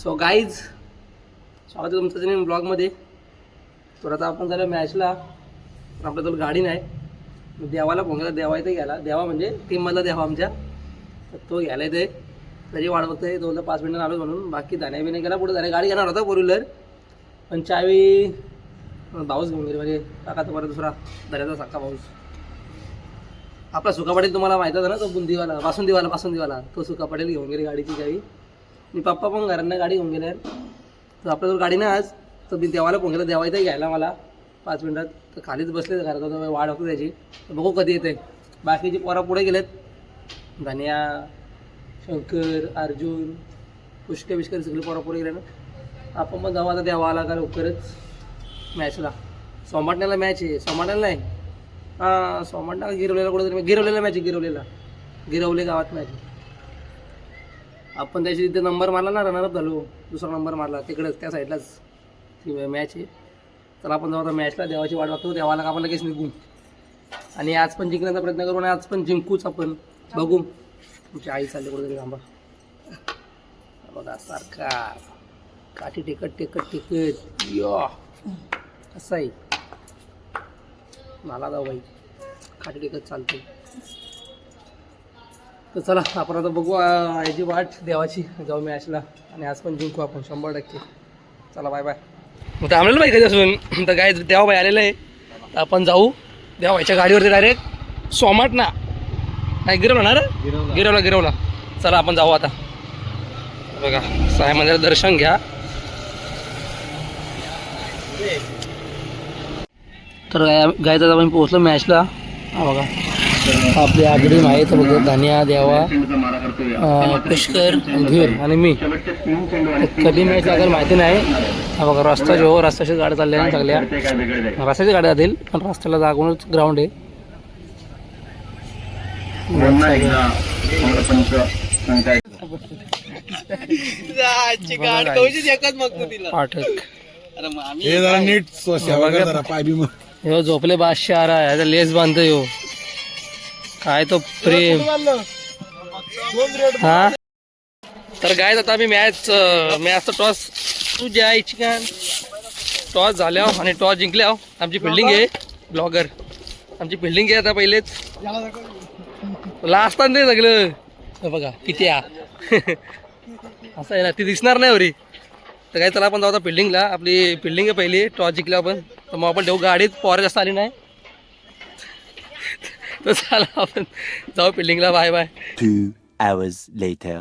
So guys स्वागत आहे तुमचं नवीन ब्लॉगमध्ये तर आता आपण झालं मॅचला तर आपल्याजवळ गाडी नाही. देवाला फोन केला देवा इथे गेला. देवा म्हणजे टीममधला देवा आमच्या. तर तो घ्यायला येते त्याची वाट बघतोय दोन ते पाच मिनिटं आलो म्हणून. बाकी जाण्या बिण्या गेला पुढे जाण्या गाडी घेणार होता फोर व्हीलर पण चावी भाऊस घेऊन गेली. म्हणजे काकाचा बरं दुसरा दर्याचा साखा भाऊस आपला सुका पटेल तुम्हाला माहीत होता ना तो बुंदीवाला बासुंदीवाला बासुंदीवाला. तो सुका पटेल घेऊन गेली गाडीची चावी. आणि पप्पा पण घरांना गाडी घेऊन गेले तर आपल्याजवळ गाडी नाही आज. तर मी देवाला फोन केला देवा इथे घ्यायला मला पाच मिनटात तर खालीच बसले घरात होतं होतो त्याची. तर बघू कधी येते बाकीचे पोरा पुढे गेलेत. धन्या शंकर अर्जुन पुष्कर बिष्कर सगळे पोरा पुढे गेले ना. आपण पण जाऊ आता देवा आला का लवकरच. मॅचला सोमाटण्याला मॅच आहे. सोमाटण्याला नाही. हां सोमाटण्याला गिरवलेला कुठेतरी. गिरवलेला मॅच आहे गिरवलेला. गिरवले गावात मॅच आहे. आपण त्याची तिथे नंबर मारला ना रनरअप झालो दुसरा नंबर मारला तिकडेच त्या साईडलाच ती मॅच आहे. तर आपण जाऊ आता मॅचला देवाची वाट बघतो. देवाला का आपण लगेच निघू? आणि आज पण जिंकण्याचा प्रयत्न करू आणि आज पण जिंकूच आपण. बघू. तुमची आई चालली कुठेतरी थांबा. बघा सारखा. काठी टिकट टिकट टिकट यो. असं आहे मला जाऊ बाई. काठी टिकत चालते तर चला आपण आता बघू याची वाट देवाची जाऊ मॅचला आणि आज पण जिंकू आपण शंभर टक्के. चला बाय बाय मग थांबलेलं बाई कधी असून तर काय देवा बाई आलेलं आहे. तर आपण जाऊ. देवाच्या गाडीवरती डायरेक्ट सोमाट ना नाही गिरवला ना रे? गिरवला. गिरवला चला आपण जाऊ आता. बघा साई मंदिरात दर्शन घ्या. तर गायचा आपण पोहोचलो मॅचला. हा बघा. आपली आगडी माहीत बघा धान्या देवा पुष्कर धीर आणि मी. कधी मॅच लागेल माहिती नाही. हा बघा रस्ता जो रस्त्याची गाड्या चालल्या आहेत चांगल्या रस्त्याची गाड्या जातील पण रस्त्याला जागूनच ग्राउंड आहे. पाठक. हे जरा नीट सेवा कर जरा पाय बी मग. ह्यो झोपले बादशाह आरा ह्याचा लेस बांधतो ह्यो काय तो प्रेम. हा? तर काय आता आम्ही मॅच मॅचचा टॉस तू जायची का टॉस झाल्या आणि टॉस जिंकल्यावर आमची फिल्डिंग आहे. ब्लॉगर आमची फिल्डिंग आहे आता पहिलेच. लास्ट नाही सगळं बघा किती आ असं आहे ना ती दिसणार नाही वरी. तर काय चला आपण जाऊ आता फिल्डिंगला आपली फिल्डिंग आहे पहिली. टॉस जिंकल्या आपण तर मग आपण देऊ गाडीत. पोरं जास्त आली नाही. तर चला आपण जाऊ फिल्डिंगला bye bye Two hours later.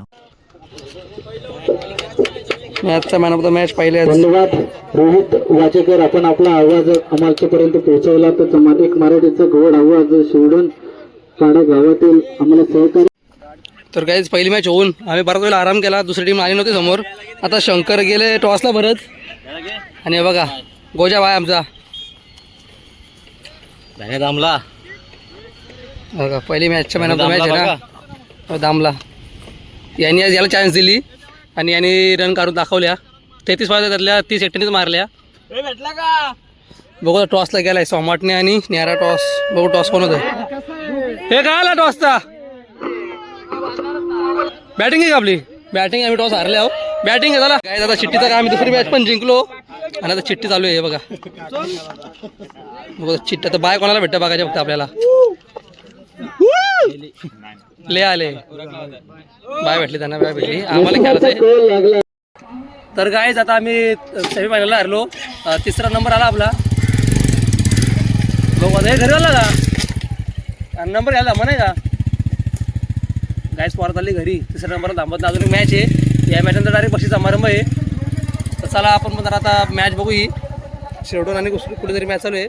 मॅचचा मॅन ऑफ द मॅच पहिले धन्यवाद. रोहित वाचेकर आपण आपला आवाज आमच्यापर्यंत पोहोचवला. तर एक मराठीचा गोड आवाज शिवडून पाडा गावातील आम्हाला सहकार्य तर काहीच पहिली मॅच होऊन आम्ही बराच वेळा आराम केला. दुसरी टीम आली नव्हती समोर. आता शंकर गेले टॉसला भरत आणि बघा गोजा बाय आमचा. दामला बघा पहिली मॅचच्या मॅन ऑफ द मॅच आहे ना दामला. यांनी आज याला चान्स दिली आणि यांनी रन काढून दाखवल्या. तेहतीस पाहिजे त्यातल्या तीस एकट्यानेच मारल्या. बघू टॉसला गेलाय सोमाटने आणि न्यारा टॉस बघू टॉस कोण होतं हे काय आला टॉसचा बॅटिंग आहे का आपली? बॅटिंग आम्ही टॉस हारले आहो बॅटिंग आहे झाला काय आता चिठ्ठीचं काय आम्ही दुसरी मॅच पण जिंकलो. आणि आता चिठ्ठी चालू आहे हे बघा. बघा चिठ्ठी तर बाय कोणाला भेटतं बघायचं फक्त आपल्याला. ले आले. बाय भेटली त्यांना बाय भेटली. आम्हाला खेळायचं तर गायच आता आम्ही सेमीफायनलला हरलो. तिसरा नंबर आला आपला. बघू हे घरी आला का? नंबर घ्यायला म्हणे का? गायच परत आली घरी. तिसऱ्या नंबर थांबत अजून मॅच आहे. या मॅचनंतर डायरेक्ट बक्षीस समारंभ आहे. तर चला आपण पण जरा आता मॅच बघू ही शेवटून आणि कुठेतरी मॅच चालू आहे.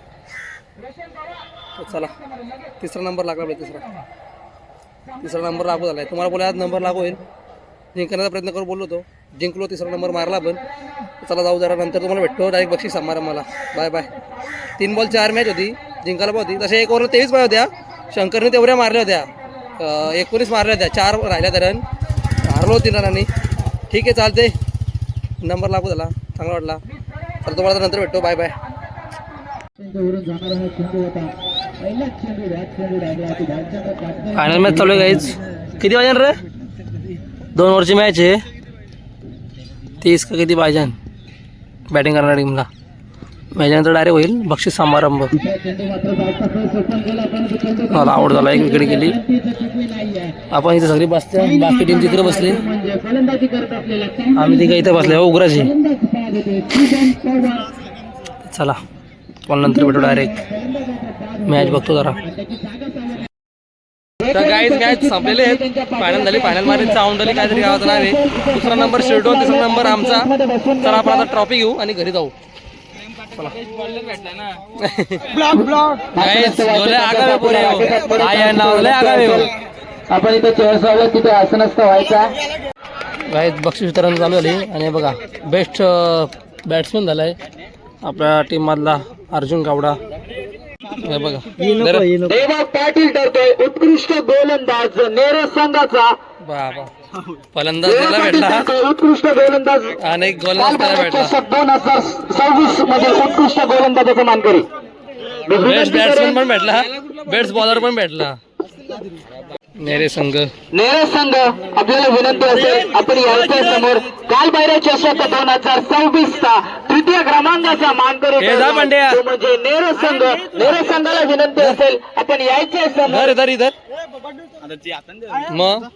चला. तिसरा नंबर लागला तिसरा. तिसरा नंबर लागू झाला आहे तुम्हाला बोला आज नंबर लागू होईल. जिंकण्याचा प्रयत्न करून बोललो होतो. जिंकलो तिसरा नंबर मारला पण चला जाऊ जरा नंतर तुम्हाला भेटतो. डायरेक्ट बक्षीस समारंभ मला बाय बाय तीन बॉल चार मॅच होती. जिंकायला पण होती. तसे एक ओव्हर तेवीस पाय होत्या. शंकरने तेवढ्या मारल्या होत्या. एकोणीस मारल्या होत्या. चार राहिल्या त्या रन हारलो तीन रनांनी. ठीक आहे चालते नंबर लागू झाला. चांगला वाटला. तर तुम्हाला नंतर भेटतो. बाय बाय फायनल मॅच चालू आहे गाईज किती वाजन रे? दोन ओव्हरची मॅच आहे. तीस का किती पाहिजे? बॅटिंग करणाऱ्या टीमला. त्याच्यानंतर डायरेक्ट होईल. बक्षीस समारंभ. मला आवड झाला. एक विकेट गेली. आपण इथे सगळी बसते. बाकी टीम तिकडे बसली. आम्ही तिघं इथे बसले हो उग्राजी. चला. नंतर भेटू डायरेक्ट. मॅच बघतो जरा. तर गाईज मॅच संपलेले आहेत. फायनल झाली फायनलमध्ये चावंडली काहीतरी गावाचं नाव आहे. दुसरा नंबर शेवटो तिसरा नंबर आमचा. चला आपण आता ट्रॉफी घेऊ आणि घरी जाऊ. आपण इथे चेअर्स तिथे आसनस्थ व्हायचा. गाईज बक्षीस वितरण चालू झाली. आणि हे बघा बेस्ट बॅट्समन झालाय. आपल्या टीम मधला अर्जुन गावडा. हे बघा. देवा पाटील ठरतोय उत्कृष्ट गोलंदाज नेरज संघाचा. बाबा. फलंदाज त्याला भेटला. उत्कृष्ट गोलंदाज. आणि एक गोलंदाज त्याला भेटला. दोन हजार सव्वीसमध्ये उत्कृष्ट गोलंदाजाचा मानकरी. बेस्ट बॅट्समन पण भेटला. बेस्ट बॉलर पण भेटला. नेरे संघ. नेरज संघ आपल्याला विनंती असेल आपण यायच्या समोर. काल बाहेर चषक दोन हजार सव्वीस चा तृतीय क्रमांकाचा मानकरी. पांड्या. तो म्हणजे नेरज संघ. नेरज संघाला विनंती असेल आपण यायच्या समोर. इधर. इधर इधर मग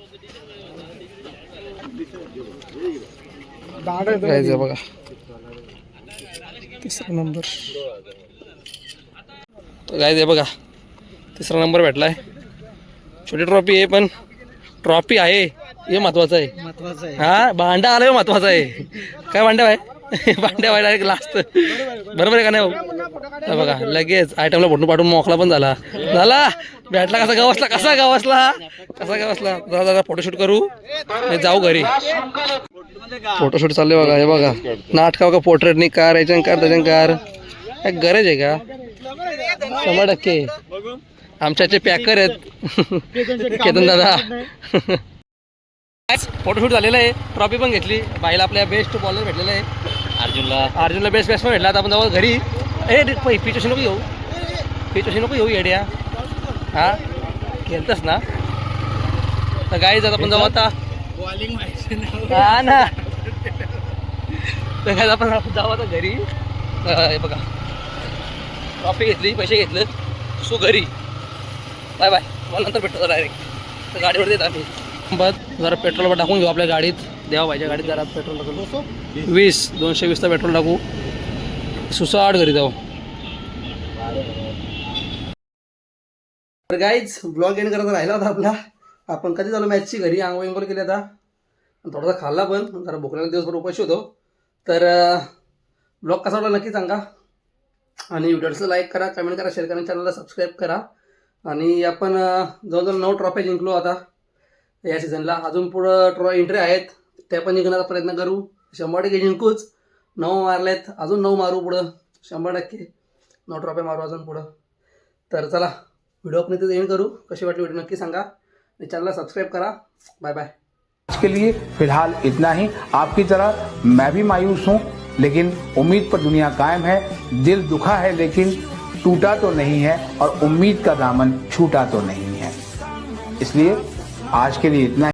बघा. तिसरा नंबर. काय बघा. तिसरा नंबर भेटलाय. छोटी ट्रॉफी आहे पण ट्रॉफी आहे. हे महत्वाचं आहे. हा भांडा आला हे महत्वाचं आहे. काय भांड्या आहे भांड्या आहे डायरेक्ट लास्ट बरोबर आहे का नाही? हे? बघा लगेच आयटमला फोटो पाठवून मोकळा पण झाला. झाला. भेटला कसा गवसला? कसा गवसला? कसा गवसला? जरा जरा फोटोशूट करू. जाऊ घरी. फोटोशूट चालले बघा हे बघा. नाटका बघा पोर्ट्रेटनी कार याच्यान कार त्याच्यान कार. गरज आहे का? शंभर टक्के. आमच्याचे पॅकर आहेत. केतन दादा. फोटोशूट झालेलं आहे. ट्रॉफी पण घेतली. बाईला आपल्या बेस्ट बॉलर भेटलेला आहे. अर्जुनला. अर्जुनला बेस्ट बॅट्समॅन भेटला. आता आपण जाऊ घरी. ए पिचोशी नको येऊ पिचोशी नको येऊ येड्या. हा? खेळतस ना? तर गाई जात आपण जाऊ आता. हा ना. तर आपण जाऊ आता घरी. हे बघा. ट्रॉफी घेतली पैसे घेतले. सो घरी. Bye bye. मला नंतर भेटतो डायरेक्ट तर गाडीवर देत आम्ही. बस जरा पेट्रोल टाकून घेऊ आपल्या गाडीत. द्यावा पाहिजे गाडीत जरा पेट्रोल टाकून वीस दोनशे वीसचा पेट्रोल टाकू. सुसाट घरी जाऊ. तर गाईज ब्लॉग एंड करायचा राहिला होता आपला. आपण कधी झालो मॅचची घरी? आंघोळ इंगोळ केली आता. थोडासा खाल्ला पण जरा भोकल्याला दिवसभर उपाशी होतो. तर ब्लॉग कसा वाटला नक्की सांगा. आणि व्हिडिओला लाईक करा कमेंट करा शेअर करा चॅनलला सबस्क्राईब करा. आणि आपण जवळजवळ नऊ ट्रॉफी जिंकलो आता या सीझनला अजून पुढं ट्रॉ एंट्री आहेत त्या पण जिंकण्याचा प्रयत्न करू. शंभर टक्के जिंकूच. नऊ मारलेत अजून नऊ मारू पुढं. शंभर टक्के. नऊ ट्रॉफ्या मारू अजून पुढं. तर चला व्हिडिओ आपण इथे एंड करू. कशी वाटली व्हिडिओ नक्की सांगा. आणि चॅनलला सबस्क्राईब करा. बाय बाय आज के लिए फिलहाल इतना ही। आपकी तरह मैं भी मायूस हूँ लेकिन उम्मीद पर दुनिया कायम है। दिल दुखा है लेकिन टूटा तो नहीं है और उम्मीद का दामन छूटा तो नहीं है। इसलिए आज के लिए इतना ही।